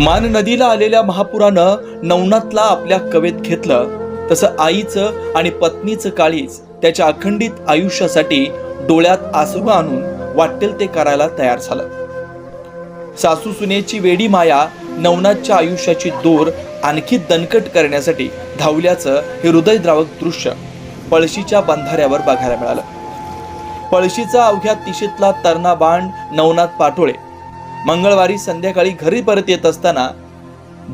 मान नदीला आलेल्या महापुरानं नवनाथला आपल्या कवेत घेतलं. तसं आईचं आणि पत्नीचं काळीच त्याच्या अखंडित आयुष्यासाठी डोळ्यात आसरू आणून वाटेल ते करायला तयार झालं. सासू सुनेची वेडी माया नवनाथच्या आयुष्याची दोर आणखी दणकट करण्यासाठी धावल्याचं हे हृदयद्रावक दृश्य पळशीच्या बंधाऱ्यावर बघायला मिळालं. पळशीचा अवघ्या तिशीतला तरणा बांड नवनाथ पाटोळे मंगळवारी संध्याकाळी घरी परत येत असताना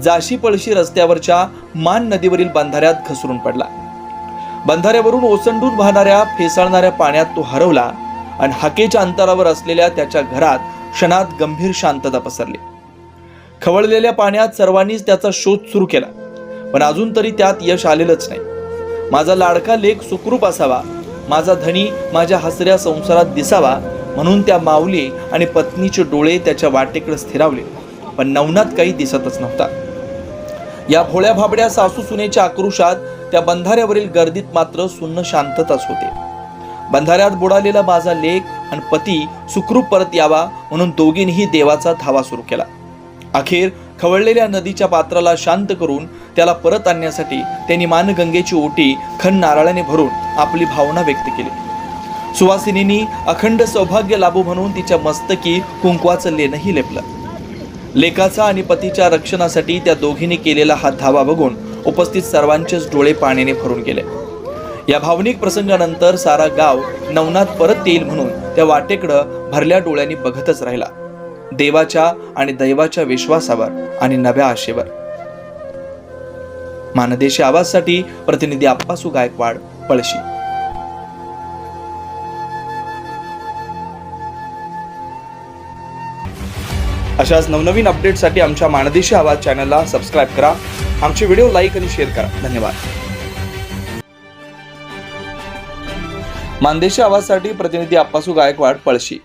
जाशी पळशी रस्त्यावरच्या मान नदीवरील बंधाऱ्यात घसरून पडला. बंधाऱ्यावरून ओसंडून वाहणाऱ्या फेसाळणाऱ्या पाण्यात तो हरवला आणि हाकेच्या अंतरावर असलेल्या त्याच्या घरात क्षणात गंभीर शांतता पसरली. खवळलेल्या पाण्यात सर्वांनीच त्याचा शोध सुरू केला पण अजून तरी त्यात यश आलेलंच नाही. माझा लाडका लेख सुखरूप असावा माझा धनी माझ्या हसऱ्या संसारात दिसावा म्हणून त्या माऊली आणि पत्नीचे डोळे त्याच्या वाटेकडे स्थिरावले. पण नवनात काही दिसतच नव्हता. या भोळ्या भाबड्या सासू सुनेच्या आक्रोशात त्या बंधाऱ्यावरील गर्दीत मात्र सुन्न शांतताच होते. बंधाऱ्यात बुडालेला माझा लेख आणि पती सुखरूप परत यावा म्हणून दोघींनीही देवाचा धावा सुरू केला. अखेर खवळलेल्या नदीच्या पात्राला शांत करून त्याला परत आणण्यासाठी त्यांनी मानगंगेची ओटी खण नारळाने भरून आपली भावना व्यक्त केली. सुवासिनींनी अखंड सौभाग्य लाभू म्हणून तिच्या मस्तकी कुंकवाचं लेणही लेपलं. लेकाचा आणि पतीच्या रक्षणासाठी त्या दोघींनी केलेला हा धावा बघून उपस्थित सर्वांचेच डोळे पाण्याने भरून गेले. या भावनिक प्रसंगानंतर सारा गाव नवनाथ परत येईल म्हणून त्या वाटेकडं भरल्या डोळ्यांनी बघतच राहिला. देवाच्या आणि दैवाच्या विश्वासावर आणि नव्या आशेवर. मानदेशी आवाजसाठी प्रतिनिधी आप्पासू गायकवाड पळशी. अशाच नवनवीन अपडेटसाठी आमच्या माणदेशी आवाज चॅनलला सबस्क्राईब करा. आमचे व्हिडिओ लाईक आणि शेअर करा. धन्यवाद. मानदेशी आवाजसाठी प्रतिनिधी आप्पासू गायकवाड पळशी.